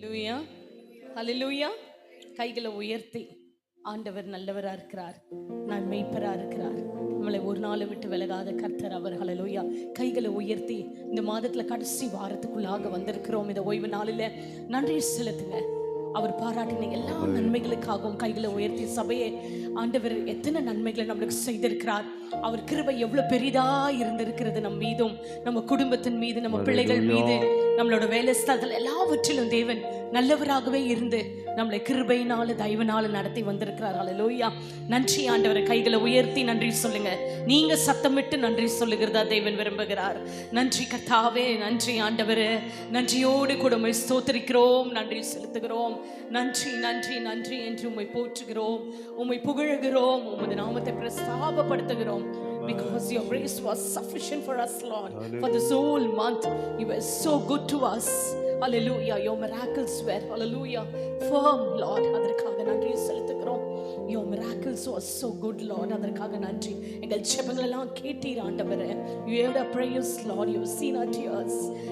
லூயா ஹalleluya. கைகளை உயர்த்தி ஆண்டவர் நல்லவரா இருக்கிறார் நான் மெய்ப்பரா இருக்கிறார். நம்மளை ஒரு நாள் விட்டு விலகாத கர்த்தர் அவர் லூயா கைகளை உயர்த்தி இந்த மாதத்துல கடைசி வாரத்துக்குள்ளாக வந்திருக்கிறோம். இந்த ஓய்வு நாளில் நன்றி செலுத்துங்க. அவர் பாராட்டின எல்லா நன்மைகளுக்காகவும் கைகளை உயர்த்தி சபையை ஆண்டவர் எத்தனை நன்மைகளை நம்மளுக்கு செய்திருக்கிறார். அவர் கிருபை எவ்வளவு பெரிதா இருந்திருக்கிறது நம் மீதும் நம்ம குடும்பத்தின் மீது நம்ம பிள்ளைகள் மீது நம்மளோட வேலை ஸ்தலத்தில் எல்லாவற்றிலும் தேவன் நல்லவராகவே இருந்து நம்மளை கிருபையினால தயவுனால நடத்தி வந்திருக்கிறார். அல்லேலூயா நன்றி ஆண்டவரை கைகளை உயர்த்தி நன்றி சொல்லுங்க. நீங்க சத்தமிட்டு நன்றி சொல்லுகிறதா தேவன் விரும்புகிறார். நன்றி கத்தாவே நன்றி ஆண்டவர். நன்றியோடு கூட உம்மை ஸ்தோத்திரிக்கிறோம் நன்றி செலுத்துகிறோம். நன்றி நன்றி நன்றி என்று உம்மை போற்றுகிறோம். உம்மை புகழுகிறோம். உமது நாமத்தை பிரஸ்தாபப்படுத்துகிறோம். because your grace was sufficient for us lord for this whole month you were so good to us hallelujah your miracles were hallelujah firm lord அதற்காக நன்றி செலுத்துகிறோம் Your miracles was so good Lord அதற்காக நன்றி. எங்கள் ஜெபங்களெல்லாம் கேட்டீர் ஆண்டவர். You have a prayers Lord you have seen our you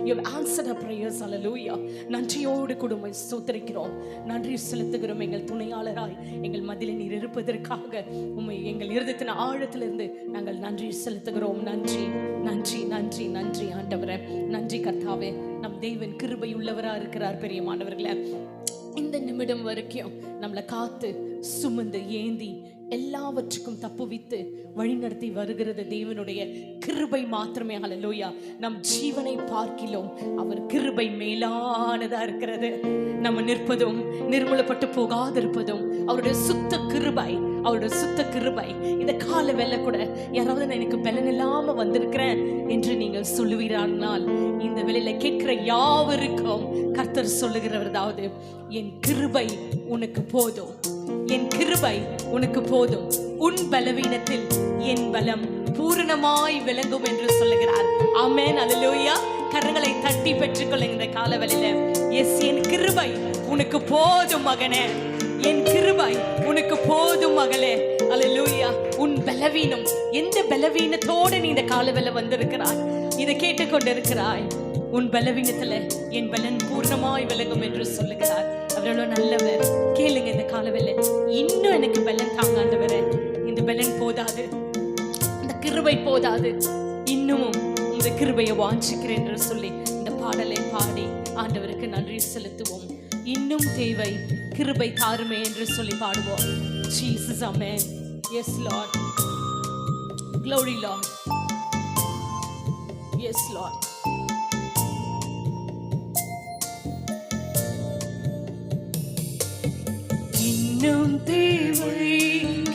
you have answered our நன்றியோடு குடும்பம் ஸ்தோத்திரிக்கிறோம். நன்றி செலுத்துகிறோம் எங்கள் துணையாளராய். எங்கள் மதியில் நீர் இருப்பதற்காக உண்மை எங்கள் இருதத்தின் ஆழத்திலிருந்து நாங்கள் நன்றி செலுத்துகிறோம். நன்றி நன்றி நன்றி நன்றி ஆண்டவரே. நன்றி கர்த்தாவே. நம் தேவன் கிருபை உள்ளவராக இருக்கிறார் பெரியமானவர்களே. இந்த நிமிடம் வரைக்கும் நம்மளை காத்து சுமந்து ஏந்தி எல்லாவற்றுக்கும் தப்புவித்து வழிநடத்தி வருகிறது தேவனுடைய கிருபை மாத்திரமே. அலலோயா நம் ஜீவனை பார்க்கிலும் அவர் கிருபை மேலானதா இருக்கிறது. நம்ம நிற்பதும் நிர்மூலப்பட்டு போகாதிருப்பதும் அவருடைய சுத்த கிருபை அவருடைய சுத்த கிருபை. இந்த கால வேலை கூட யாராவது நான் எனக்கு பலன் இல்லாம வந்திருக்கிறேன் என்று நீங்கள் சொல்லுவீரானால் இந்த வேலையில கேட்கிற யாவருக்கும் கர்த்தர் சொல்லுகிறவரதாவது என் கிருபை உனக்கு போதும். என் கிருபை உனக்கு போதும். உன் பலவீனத்தில் என் பலம் பூரணமாய் விளங்கும் என்று சொல்லுகிறார். ஆமென். அல்லேலூயா. கரங்களை தட்டி பெற்றுக்கொள்ளுங்க இந்த காலவெளியில எஸ் என் கிருபை உனக்கு போதும் மகனே. என் கிருபை உனக்கு போதும் மகளே. அலலூயா உன் பலவீனம் எந்த பலவீனத்தோடு நீ இந்த காலவெல வந்திருக்கிறாய்? இதை கேட்டுக்கொண்டிருக்கிறாய். உன் பலவீனத்துல என் பலன் பூர்ணமாய் விளங்கும் என்று சொல்லுகிறார். அவர் நல்லவர். கேளுங்க இந்த காலவெல்ல இன்னும் எனக்கு பலன் தாங்காண்டவரே இந்த பலன் போதாது. இந்த கிருபை போதாது. இன்னமும் இந்த கிருபையை வாஞ்சிக்கிறேன் என்று சொல்லி இந்த பாடலை பாடி ஆண்டவருக்கு நன்றி செலுத்துவோம். இன்னும் தேவை கிருபை தாருமே என்று சொல்லி பாடுவோம். Jesus amen. Yes lord. Glory lord. Yes lord. இன்னும் தேவை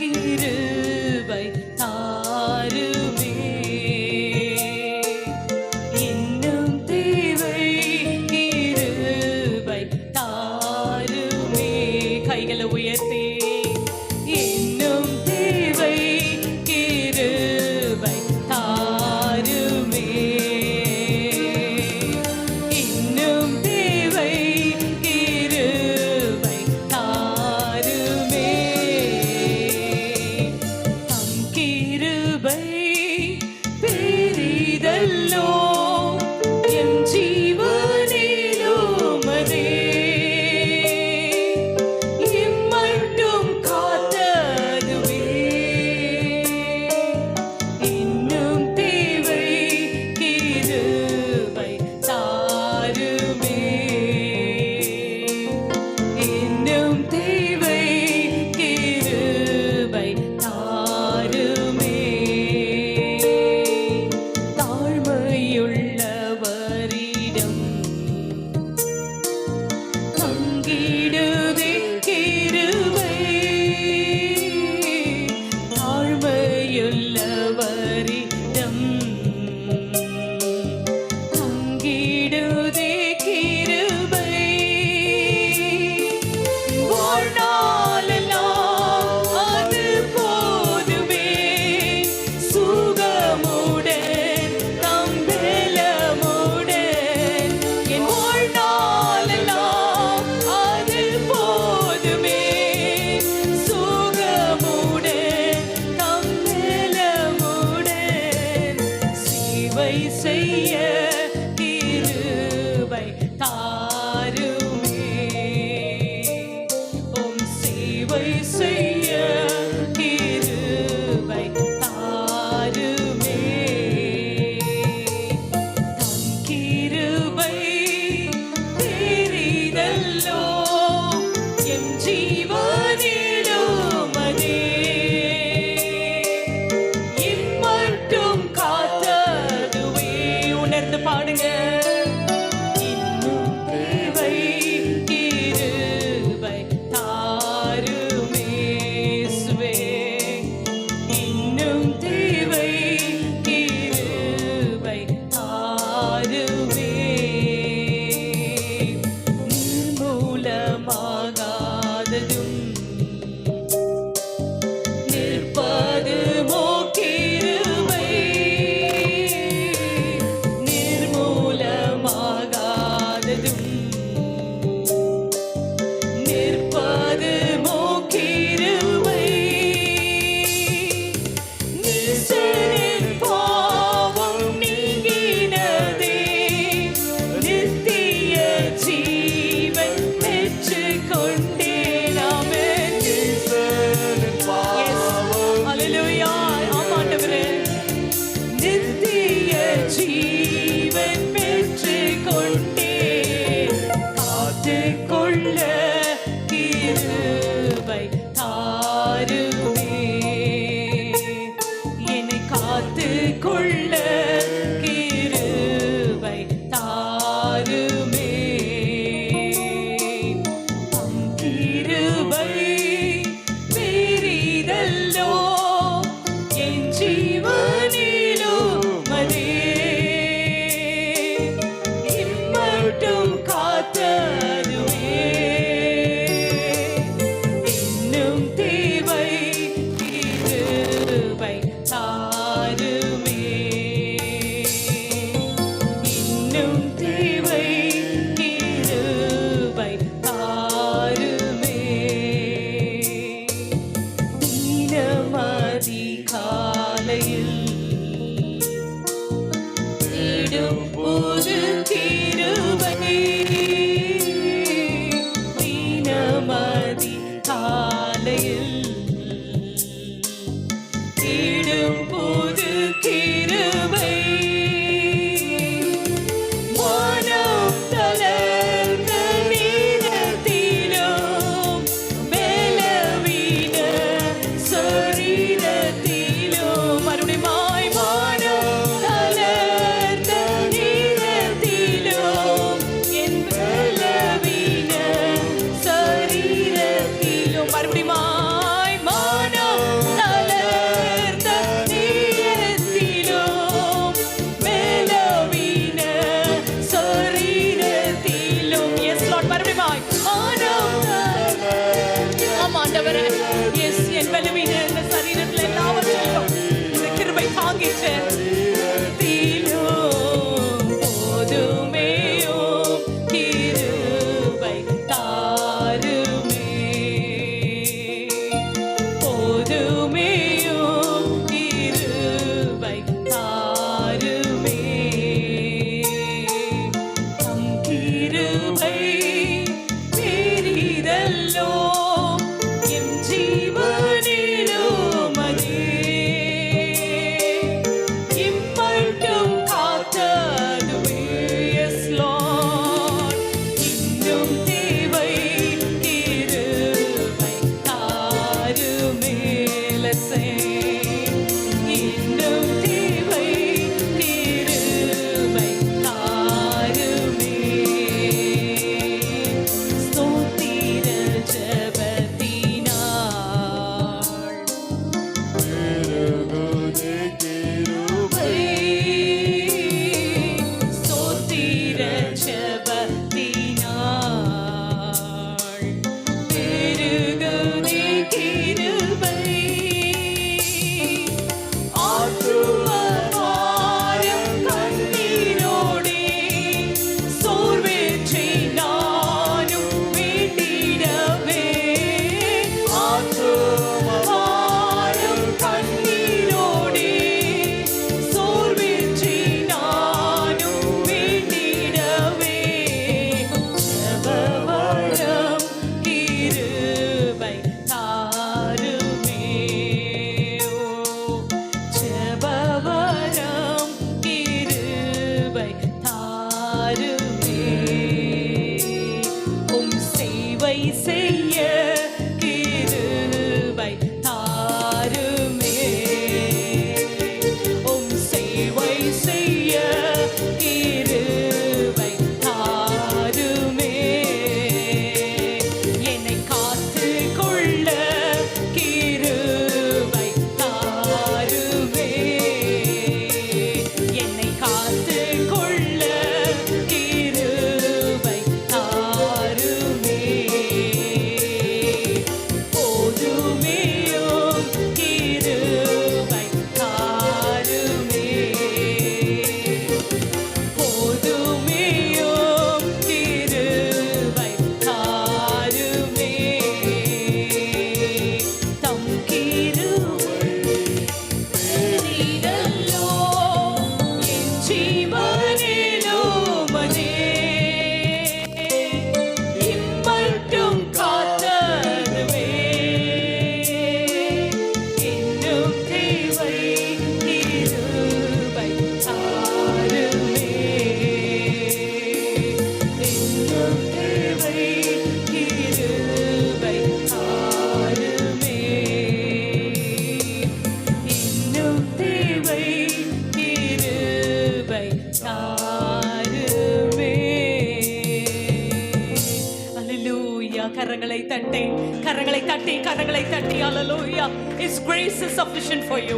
தட்டி கரங்களை தட்டி ஹalleluya his grace is sufficient for you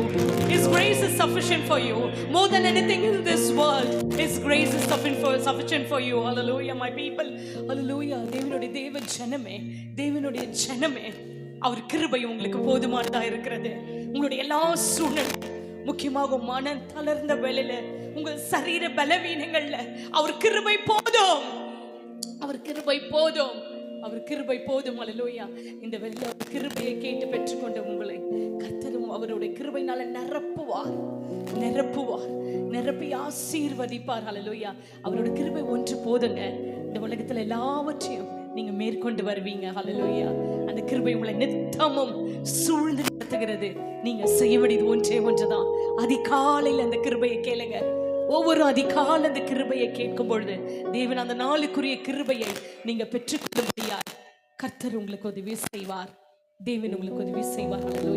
his grace is sufficient for you more than anything in this world his grace is sufficient for sufficient for you hallelujah my people hallelujah தேவனுடைய தேவ ஜனமே தேவனுடைய ஜனமே அவர் கிருபை உங்களுக்கு போதுமானதா இருக்கிறது உங்களுடைய எல்லா சூழ்நிலை முக்கியமாக மனம் தளர்ந்த வேளையில உங்கள் சரீர பலவீனங்கள்ல அவர் கிருபை போதும் அவர் கிருபை போதும் அவர் கிருபை போதும் அலலோயா இந்த வெள்ள கிருபையை கேட்டு பெற்றுக்கொண்ட உங்களை. கத்தரும் அவருடைய கிருபைனால நிரப்புவார் நிரப்புவார் நிரப்பி ஆசீர்வதிப்பார் அலலோயா அவரோட கிருபை ஒன்று போதுங்க. இந்த உலகத்துல எல்லாவற்றையும் நீங்க மேற்கொண்டு வருவீங்க அலலோயா அந்த கிருபை உங்களை நித்தமும் சூழ்ந்து நடத்துகிறது. நீங்க செய்ய வேண்டியது ஒன்றே ஒன்றுதான். அதிகாலையில் அந்த கிருபையை கேளுங்க. ஒவ்வொரு அதிகால அந்த கிருபையை கேட்கும் பொழுது தேவன் அந்த நாளுக்குரிய கிருபையை நீங்க பெற்றுக்கொள்ள முடியாது கர்த்தர் உங்களுக்கு உதவி செய்வார். தேவன் உங்களுக்கு உதவி செய்வார்.